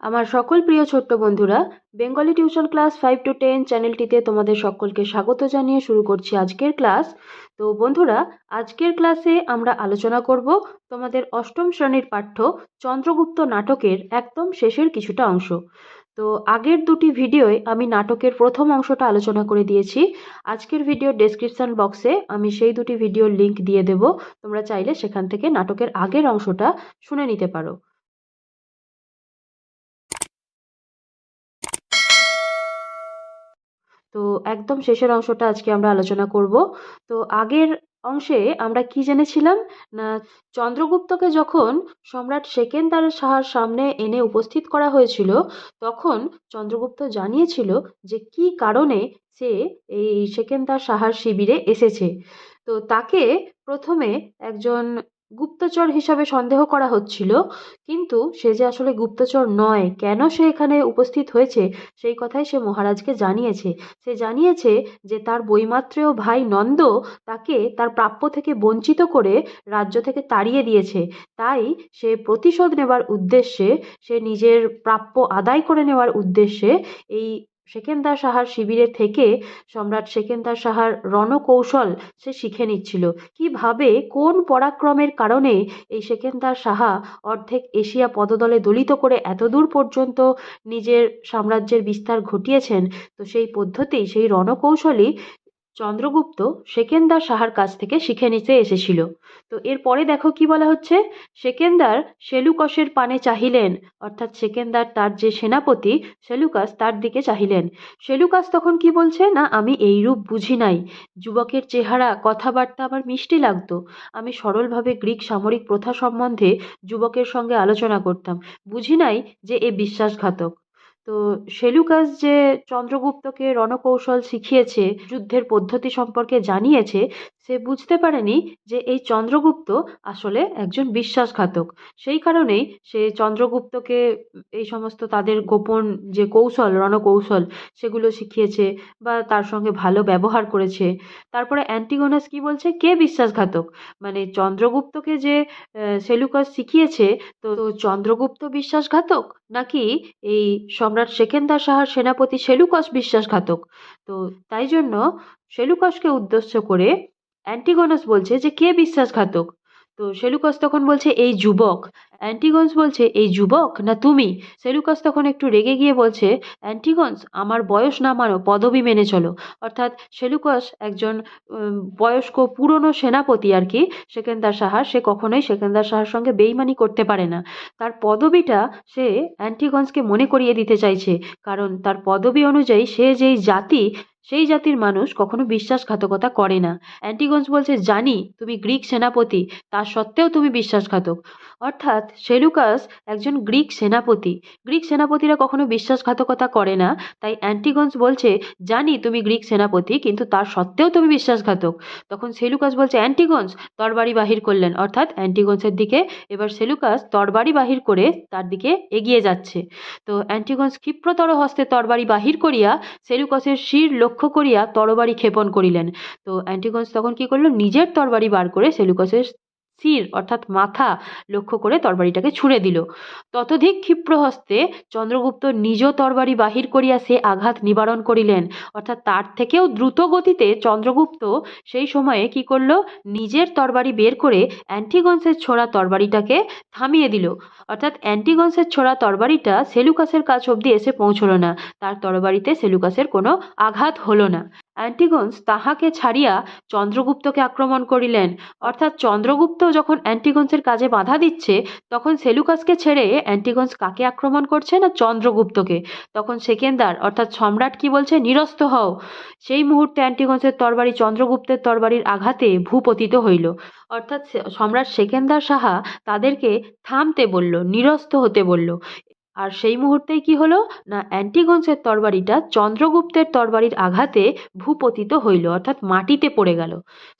আমার সকল প্রিয় ছোট্ট বন্ধুরা Bengali tuition class five to ten চ্যানেলটিতে তোমাদের সকলকে স্বাগত জানিয়ে শুরু করছি আজকের ক্লাস তো বন্ধুরা, আজকের ক্লাসে আমরা আলোচনা করব তোমাদের অষ্টম শ্রেণির পাঠ্য চন্দ্রগুপ্ত নাটকের একদম শেষের কিছুটা অংশ। তো আগের দুটি ভিডিওয় আমি নাটকের প্রথম অংশটা আলোচনা করে দিয়েছি। আজকের ভিডিও ডেসক্রিপশন বক্সে আমি সেই দুটি ভিডিওর লিংক দিয়ে দেব। তোমরা চাইলে সেখান থেকে নাটকের আগের অংশটা শুনে নিতে পারো। তো একদম শেষের অংশটা আজকে আমরা আলোচনা করব। তো আগের অংশে আমরা কি জেনেছিলাম? না, চন্দ্রগুপ্তকে যখন সম্রাট সেকেন্দার সাহার সামনে এনে উপস্থিত করা হয়েছিল, তখন চন্দ্রগুপ্ত জানিয়েছিল যে কি কারণে সে এই সেকেন্দার সাহার শিবিরে এসেছে। তো তাকে প্রথমে একজন গুপ্তচর হিসাবে সন্দেহ করা হচ্ছিল, কিন্তু সে যে আসলে গুপ্তচর নয়, কেন সে এখানে উপস্থিত হয়েছে, সেই কথাই সে মহারাজকে জানিয়েছে। সে জানিয়েছে যে তার বৈমাত্রেয় ভাই নন্দ তাকে তার প্রাপ্য থেকে বঞ্চিত করে রাজ্য থেকে তাড়িয়ে দিয়েছে। তাই সে প্রতিশোধ নেবার উদ্দেশ্যে, সে নিজের প্রাপ্য আদায় করে নেওয়ার উদ্দেশ্যে এই সেকেন্দার সাহার শিবিরে থেকে সম্রাট সেকেন্দার সাহার রণকৌশল সে শিখে নিচ্ছিল। কীভাবে, কোন পরাক্রমের কারণে এই সেকেন্দার সাহা অর্ধেক এশিয়া পদদলে দলিত করে এতদূর পর্যন্ত নিজের সাম্রাজ্যের বিস্তার ঘটিয়েছেন? তো সেই পদ্ধতি, সেই রণকৌশলই চন্দ্রগুপ্ত সেকেন্দার সাহার কাছ থেকে শিখে নিতে এসেছিল। তো এরপরে দেখো কি বলা হচ্ছে? সেকেন্দার সেলুকসের পানে চাহিলেন, অর্থাৎ সেকেন্দার তার যে সেনাপতি সেলুকাস তার দিকে চাহিলেন। সেলুকাস তখন কি বলছে? না, আমি এই রূপ বুঝি নাই। যুবকের চেহারা, কথাবার্তা আমার মিষ্টি লাগতো। আমি সরলভাবে গ্রিক সামরিক প্রথা সম্বন্ধে যুবকের সঙ্গে আলোচনা করতাম। বুঝি নাই যে এ বিশ্বাসঘাতক। তো সেলুকাস যে চন্দ্রগুপ্তকে রণকৌশল শিখিয়েছে, যুদ্ধের পদ্ধতি সম্পর্কে জানিয়েছে, সে বুঝতে পারেনি যে এই চন্দ্রগুপ্ত আসলে একজন বিশ্বাসঘাতক। সেই কারণেই সে চন্দ্রগুপ্তকে এই সমস্ত তাদের গোপন যে কৌশল, রণকৌশল, সেগুলো শিখিয়েছে বা তার সঙ্গে ভালো ব্যবহার করেছে। তারপরে অ্যান্টিগোনাস কি বলছে? কে বিশ্বাসঘাতক? মানে চন্দ্রগুপ্তকে যে সেলুকাস শিখিয়েছে, তো চন্দ্রগুপ্ত বিশ্বাসঘাতক? নাকি এই সম্রাট সেকেন্দার সাহার সেনাপতি সেলুকস বিশ্বাসঘাতক। তো তাই জন্য সেলুকসকে উদ্দেশ্য করে অ্যান্টিগোনাস বলছে যে, কে বিশ্বাসঘাতক? তো সেলুকাস তখন বলছে, এই যুবক। অ্যান্টিগন্স বলছে, এই যুবক না তুমি? সেলুকাস তখন একটু রেগে গিয়ে বলছে, অ্যান্টিগন্স, আমার বয়স না মানো, পদবি মেনে চলো। অর্থাৎ সেলুকাস একজন বয়স্ক পুরনো সেনাপতি আর কি, সেকেন্দার সাহার, সে কখনোই সেকেন্দার সাহার সঙ্গে বেইমানি করতে পারে না। তার পদবিটা সে অ্যান্টিগন্সকে মনে করিয়ে দিতে চাইছে, কারণ তার পদবি অনুযায়ী সে যেই জাতি সেই জাতির মানুষ কখনো বিশ্বাসঘাতকতা করে না। অ্যান্টিগন্স বলছে, জানি, তুমি গ্রিক সেনাপতি, তা সত্ত্বেও তুমি বিশ্বাসঘাতক। অর্থাৎ সেলুকাস একজন গ্রিক সেনাপতি। গ্রিক সেনাপতিরা কখনো বিশ্বাসঘাতকতা করে না, তাই অ্যান্টিগন্স বলছে, জানি, তুমি গ্রিক সেনাপতি, কিন্তু তার সত্ত্বেও তুমি বিশ্বাসঘাতক। তখন সেলুকাস বলছে, অ্যান্টিগন্স, তরবারি বাহির করলেন। অর্থাৎ অ্যান্টিগঞ্জের দিকে এবার সেলুকাস তরবারি বাহির করে তার দিকে এগিয়ে যাচ্ছে। তো অ্যান্টিগন্স ক্ষিপ্রতর হস্তে তরবারি বাহির করিয়া সেলুকাসের শির লক্ষ্য করিয়া তরবারি ক্ষেপণ করিলেন। তো অ্যান্টিগন্স তখন কি করল? নিজের তরবারি বার করে সেলুকাসের শির অর্থাৎ মাথা লক্ষ্য করে তরবারিটাকে ছুঁড়ে দিল। ততোধিক ক্ষিপ্র হস্তে চন্দ্রগুপ্ত নিজ তরবারি বাহির করিয়া সে আঘাত নিবারণ করিলেন। অর্থাৎ তার থেকেও দ্রুত গতিতে চন্দ্রগুপ্ত সেই সময়ে কি করল? নিজের তরবারি বের করে অ্যান্টিগন্সের ছোড়া তরবারিটাকে থামিয়ে দিল। অর্থাৎ অ্যান্টিগন্সের ছোড়া তরবারিটা সেলুকাসের কাছ অবধি এসে পৌঁছলো না। তার তরবারিতে সেলুকাসের কোনো আঘাত হলো না। অ্যান্টিগন্স তাহাকে ছাড়িয়া চন্দ্রগুপ্তকে আক্রমণ করিলেন। অর্থাৎ চন্দ্রগুপ্ত যখন অ্যান্টিগন্সের কাজে বাধা দিচ্ছে, তখন সেলুকাসকে ছেড়ে অ্যান্টিগন্স কাকে আক্রমণ করছে না চন্দ্রগুপ্তকে? তখন সেকেন্দার, অর্থাৎ সম্রাট কি বলছে? নিরস্ত হও। সেই মুহূর্তে অ্যান্টিগন্সের তরবারি চন্দ্রগুপ্তের তরবারির আঘাতে ভূপতিত হইল। অর্থাৎ সম্রাট সেকেন্দার সাহা তাদেরকে থামতে বলল, নিরস্ত হতে বলল। আর সেই মুহূর্তেই কি হলো? না, অ্যান্টিগন্সের তরবারিটা চন্দ্রগুপ্তের তরবারির আঘাতে ভূপতিত হইল, অর্থাৎ মাটিতে পড়ে গেল।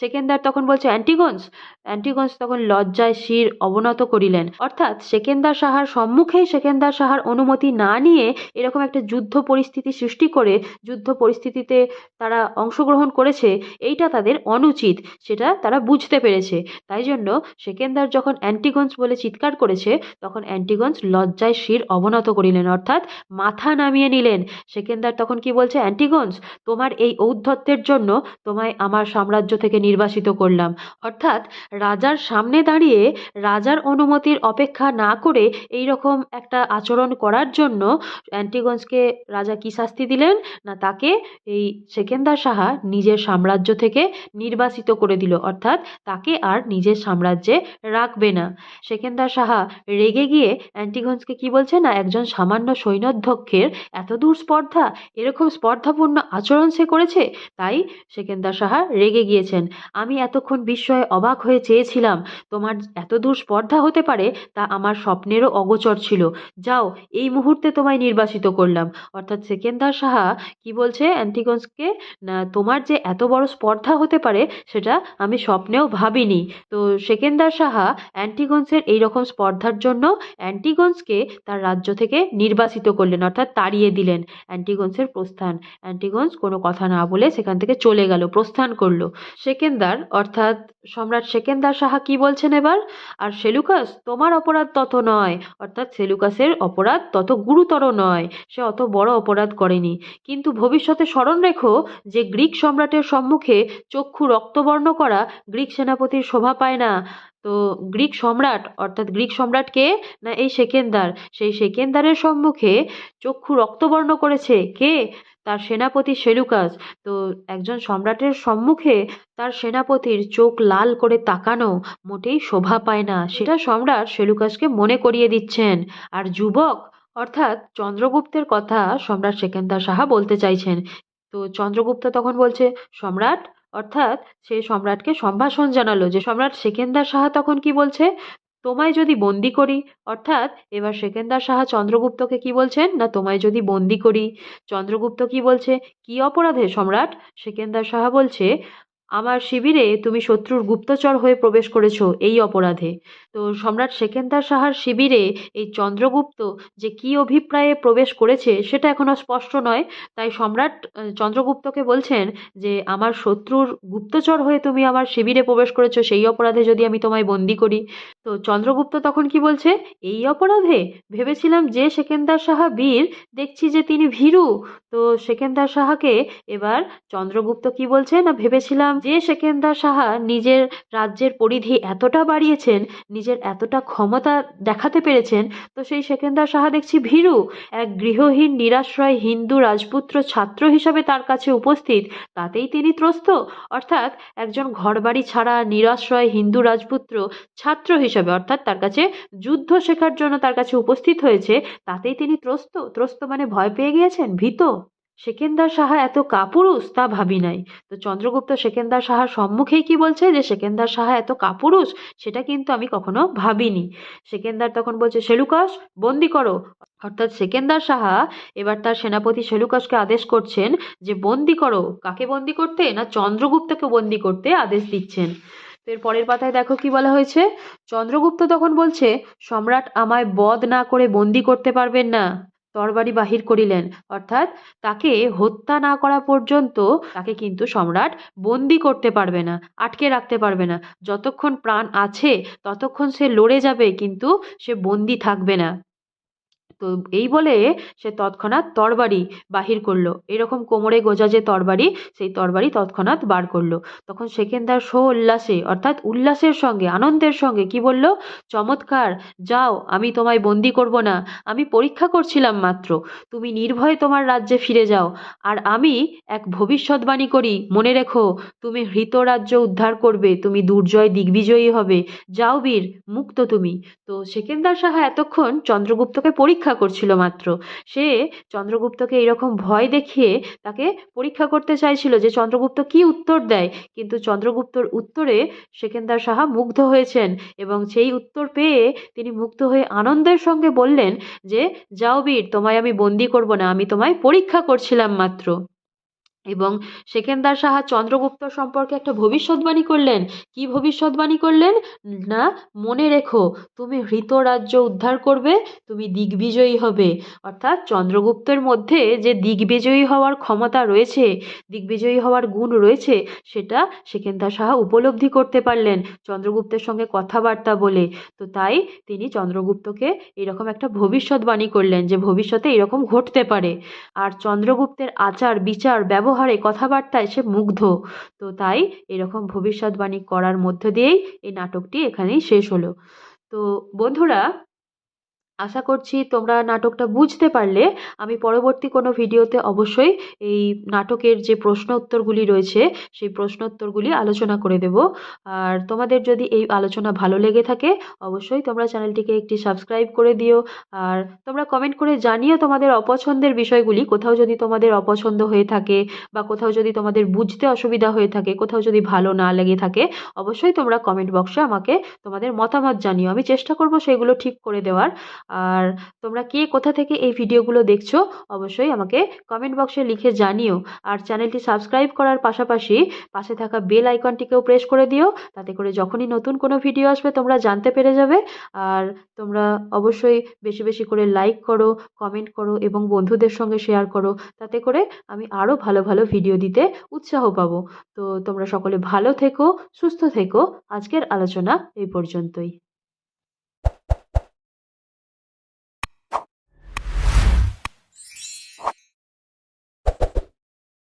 সেকেন্দার তখন বলছে, অ্যান্টিগন্স! অ্যান্টিগন্স তখন লজ্জায় শির অবনত করিলেন। অর্থাৎ সেকেন্দার সাহার সম্মুখেই সেকেন্দার সাহার অনুমতি না নিয়ে এরকম একটা যুদ্ধ পরিস্থিতি সৃষ্টি করে, যুদ্ধ পরিস্থিতিতে তারা অংশগ্রহণ করেছে, এইটা তাদের অনুচিত, সেটা তারা বুঝতে পেরেছে। তাই জন্য সেকেন্দার যখন অ্যান্টিগন্স বলে চিৎকার করেছে, তখন অ্যান্টিগন্স লজ্জায় শির অবনত করিলেন, অর্থাৎ মাথা নামিয়ে নিলেন। সেকেন্দার তখন কি বলছে অ্যান্টিগন্স তোমার এই ঔদ্ধত্যের জন্য তোমায় আমার সাম্রাজ্য থেকে নির্বাসিত করলাম। অর্থাৎ রাজার সামনে দাঁড়িয়ে রাজার অনুমতির অপেক্ষা না করে এই রকম একটা আচরণ করার জন্য অ্যান্টিগন্সকে রাজা কী শাস্তি দিলেন? না, তাকে এই সেকেন্দার সাহা নিজের সাম্রাজ্য থেকে নির্বাসিত করে দিল, অর্থাৎ তাকে আর নিজের সাম্রাজ্যে রাখবে না। সেকেন্দার সাহা রেগে গিয়ে অ্যান্টিগন্সকে কি বলছে? না একজন সামান্য সৈন্যধ্যক্ষের এত দূর স্পর্ধা? এরকম স্পর্ধাপূর্ণ আচরণ সে করেছে? তাই সেকেন্দার সাহা রেগে গিয়েছেন। আমি এতক্ষণ বিস্ময়ে অবাক হয়ে চেয়েছিলাম, তোমার এত দূর স্পর্ধা হতে পারে তা আমার স্বপ্নেরও অগোচর ছিল। যাও, এই মুহূর্তে তোমায় নির্বাসিত করলাম। অর্থাৎ সেকেন্দার সাহা কি বলছে অ্যান্টিগন্সকে? না, তোমার যে এত বড় স্পর্ধা হতে পারে সেটা আমি স্বপ্নেও ভাবিনি। তো সেকেন্দার সাহা অ্যান্টিগন্সের এই রকম স্পর্ধার জন্য অ্যান্টিগন্সকে তার রাজ্য থেকে নির্বাসিত করলেন, অর্থাৎ তাড়িয়ে দিলেন অ্যান্টিগন্সের প্রস্থান। অ্যান্টিগন্স কোনো কথা না বলে সেখান থেকে চলে গেল, প্রস্থান করল। সেকেন্দার, অর্থাৎ সম্রাট সেকেন্দার সাহা কি বলছেন এবার? আর সেলুকাস, তোমার অপরাধ তত নয়। অর্থাৎ সেলুকাসের অপরাধ তত গুরুতর নয়, সে অত বড় অপরাধ করেনি। কিন্তু ভবিষ্যতে স্মরণ রেখো যে গ্রিক সম্রাটের সম্মুখে চক্ষু রক্তবর্ণ করা গ্রিক সেনাপতির শোভা পায় না। তো গ্রিক সম্রাট, অর্থাৎ গ্রিক সম্রাট কে? না, এই সেকেন্দার। সেই সেকেন্দারের সম্মুখে চক্ষু রক্তবর্ণ করেছে। কে? তার সেনাপতি সেলুকাস। তো একজন সম্রাটের সম্মুখে তার সেনাপতির চোখ লাল করে তাকানো মোটেই শোভা পায় না। সেটা সম্রাট সেলুকাসকে মনে করিয়ে দিচ্ছেন। আর যুবক, অর্থাৎ চন্দ্রগুপ্তের কথা সম্রাট সেকেন্দার সাহা বলতে চাইছেন। তো চন্দ্রগুপ্ত তখন বলছে, সম্রাট অর্থাৎ সে সম্রাটকে সম্ভাষণ জানালো যে সম্রাট সেকেন্দার সাহা তখন কি বলছে? তোমায় যদি বন্দি করি, অর্থাৎ এবার সেকেন্দার সাহা চন্দ্রগুপ্তকে কি বলছেন? না তোমায় যদি বন্দি করি? চন্দ্রগুপ্ত কি বলছে? কি অপরাধে সম্রাট? সেকেন্দার সাহা বলছে আমার শিবিরে তুমি শত্রুর গুপ্তচর হয়ে প্রবেশ করেছ এই অপরাধে। তো সম্রাট সেকেন্দার সাহার শিবিরে এই চন্দ্রগুপ্ত যে কি অভিপ্রায়ে প্রবেশ করেছে সেটা এখনও স্পষ্ট নয়। তাই সম্রাট চন্দ্রগুপ্তকে বলছেন যে আমার শত্রুর গুপ্তচর হয়ে তুমি আমার শিবিরে প্রবেশ করেছ সেই অপরাধে যদি আমি তোমায় বন্দি করি। তো চন্দ্রগুপ্ত তখন কি বলছে? এই অপরাধে ভেবেছিলাম যে সেকেন্দার সাহা বীর, দেখছি যে তিনি ভীরু। তো সেকেন্দার সাহাকে এবার চন্দ্রগুপ্ত কি বলছে না ভেবেছিলাম যে সেকেন্দার সাহা নিজের রাজ্যের পরিধি এতটা বাড়িয়েছেন, নিজের এতটা ক্ষমতা দেখাতে পেরেছেন, তো সেই সেকেন্দার সাহা দেখছি ভীরু। এক গৃহহীন, নিরাশ্রয় হিন্দু রাজপুত্র ছাত্র হিসাবে তার কাছে উপস্থিত, তাতেই তিনি ত্রস্ত। অর্থাৎ একজন ঘরবাড়ি ছাড়া নিরাশ্রয় হিন্দু রাজপুত্র ছাত্র হিসাবে অর্থাৎ তার কাছে যুদ্ধ শেখার জন্য তার কাছে উপস্থিত হয়েছে, তাতেই তিনি ত্রস্ত। ত্রস্ত মানে ভয় পেয়ে গিয়েছেন? ভীত? সেকেন্দার সাহা এত কাপুরুষ, তা ভাবি নাই। তো চন্দ্রগুপ্ত সেকেন্দার সাহার সম্মুখেই কি বলছে যে, সেকেন্দার সাহা এত কাপুরুষ, সেটা কিন্তু আমি কখনো ভাবিনি। সেকেন্দার তখন বলছে, সেলুকাস, বন্দি করো। অর্থাৎ সেকেন্দার সাহা এবার তার সেনাপতি সেলুকাসকে আদেশ করছেন যে, বন্দি করো। কাকে বন্দি করতে? না চন্দ্রগুপ্তকে বন্দি করতে আদেশ দিচ্ছেন। এর পরের পাতায় দেখো কি বলা হয়েছে। চন্দ্রগুপ্ত তখন বলছে, সম্রাট আমায় বধ না করে বন্দি করতে পারবেন না। তরবারি বাহির করিলেন। অর্থাৎ তাকে হত্যা না করা পর্যন্ত তাকে কিন্তু সম্রাট বন্দি করতে পারবে না, আটকে রাখতে পারবে না। যতক্ষণ প্রাণ আছে, ততক্ষণ সে লড়ে যাবে, কিন্তু সে বন্দি থাকবে না। তো এই বলে সে তৎক্ষণাৎ তরবারি বাহির করল। এরকম কোমরে গোজা যে তরবারি, সেই তরবারি তৎক্ষণাৎ বার করল। তখন সেকেন্দার সো উল্লাসে অর্থাৎ উল্লাসের সঙ্গে, আনন্দের সঙ্গে কি বলল? চমৎকার, যাও, আমি তোমায় বন্দি করব না। আমি পরীক্ষা করছিলাম মাত্র। তুমি নির্ভয়ে তোমার রাজ্যে ফিরে যাও। আর আমি এক ভবিষ্যৎবাণী করি। মনে রেখো, তুমি হৃত রাজ্য উদ্ধার করবে। তুমি দুর্জয় দিগ্বিজয়ী হবে। যাও বীর, মুক্ত তুমি। তো সেকেন্দার সাহা এতক্ষণ চন্দ্রগুপ্তকে পরীক্ষা করছিল মাত্র। সে চন্দ্রগুপ্তকে এইরকম ভয় দেখিয়ে তাকে পরীক্ষা করতে চাইছিল যে চন্দ্রগুপ্ত কি উত্তর দেয়। কিন্তু চন্দ্রগুপ্তর উত্তরে সেকেন্দার সাহা মুগ্ধ হয়েছেন এবং সেই উত্তর পেয়ে তিনি মুগ্ধ হয়ে আনন্দের সঙ্গে বললেন যে, যাও বীর, তোমায় আমি বন্দি করব না, আমি তোমায় পরীক্ষা করছিলাম মাত্র। এবং সেকেন্দার সাহা চন্দ্রগুপ্ত সম্পর্কে একটা ভবিষ্যৎবাণী করলেন। কি ভবিষ্যৎবাণী করলেন? না, মনে রেখো, তুমি হৃত রাজ্য উদ্ধার করবে, তুমি দিগ্বিজয়ী হবে। অর্থাৎ চন্দ্রগুপ্তের মধ্যে যে দিগ্বিজয়ী হওয়ার ক্ষমতা রয়েছে, দিগ্বিজয়ী হওয়ার গুণ রয়েছে, সেটা সেকেন্দার সাহা উপলব্ধি করতে পারলেন চন্দ্রগুপ্তের সঙ্গে কথাবার্তা বলে। তো তাই তিনি চন্দ্রগুপ্তকে এরকম একটা ভবিষ্যৎবাণী করলেন যে ভবিষ্যতে এরকম ঘটতে পারে। আর চন্দ্রগুপ্তের আচার বিচার ব্যবহারে কথাবার্তায় সে মুগ্ধ। তো তাই এরকম ভবিষ্যৎবাণী করার মধ্য দিয়েই এই নাটকটি এখানেই শেষ হলো। তো বন্ধুরা আশা করছি তোমরা নাটকটা বুঝতে পারলে। আমি পরবর্তী কোনো ভিডিওতে অবশ্যই এই নাটকের যে প্রশ্ন উত্তরগুলি রয়েছে, সেই প্রশ্ন উত্তরগুলি আলোচনা করে দেব। আর তোমাদের যদি এই আলোচনা ভালো লেগে থাকে, অবশ্যই তোমরা চ্যানেলটিকে একটি সাবস্ক্রাইব করে দিও। আর তোমরা কমেন্ট করে জানিও তোমাদের অপছন্দের বিষয়গুলি। কোথাও যদি তোমাদের অপছন্দ হয়ে থাকে বা কোথাও যদি তোমাদের বুঝতে অসুবিধা হয়ে থাকে, কোথাও যদি ভালো না লেগে থাকে, অবশ্যই তোমরা কমেন্ট বক্সে আমাকে তোমাদের মতামত জানিও। আমি চেষ্টা করব সেগুলো ঠিক করে দেওয়ার। আর তোমরা কে কোথা থেকে এই ভিডিওগুলো দেখছ, অবশ্যই আমাকে কমেন্ট বক্সে লিখে জানিও। আর চ্যানেলটি সাবস্ক্রাইব করার পাশাপাশি পাশে থাকা বেল আইকনটিকেও প্রেস করে দিও, তাতে করে যখনই নতুন কোনো ভিডিও আসবে তোমরা জানতে পেরে যাবে। আর তোমরা অবশ্যই বেশি বেশি করে লাইক করো কমেন্ট করো এবং বন্ধুদের সঙ্গে শেয়ার করো, তাতে করে আমি আরও ভালো ভালো ভিডিও দিতে উৎসাহ পাবো। তো তোমরা সকলে ভালো থেকো, সুস্থ থেকো। আজকের আলোচনা এই পর্যন্তই।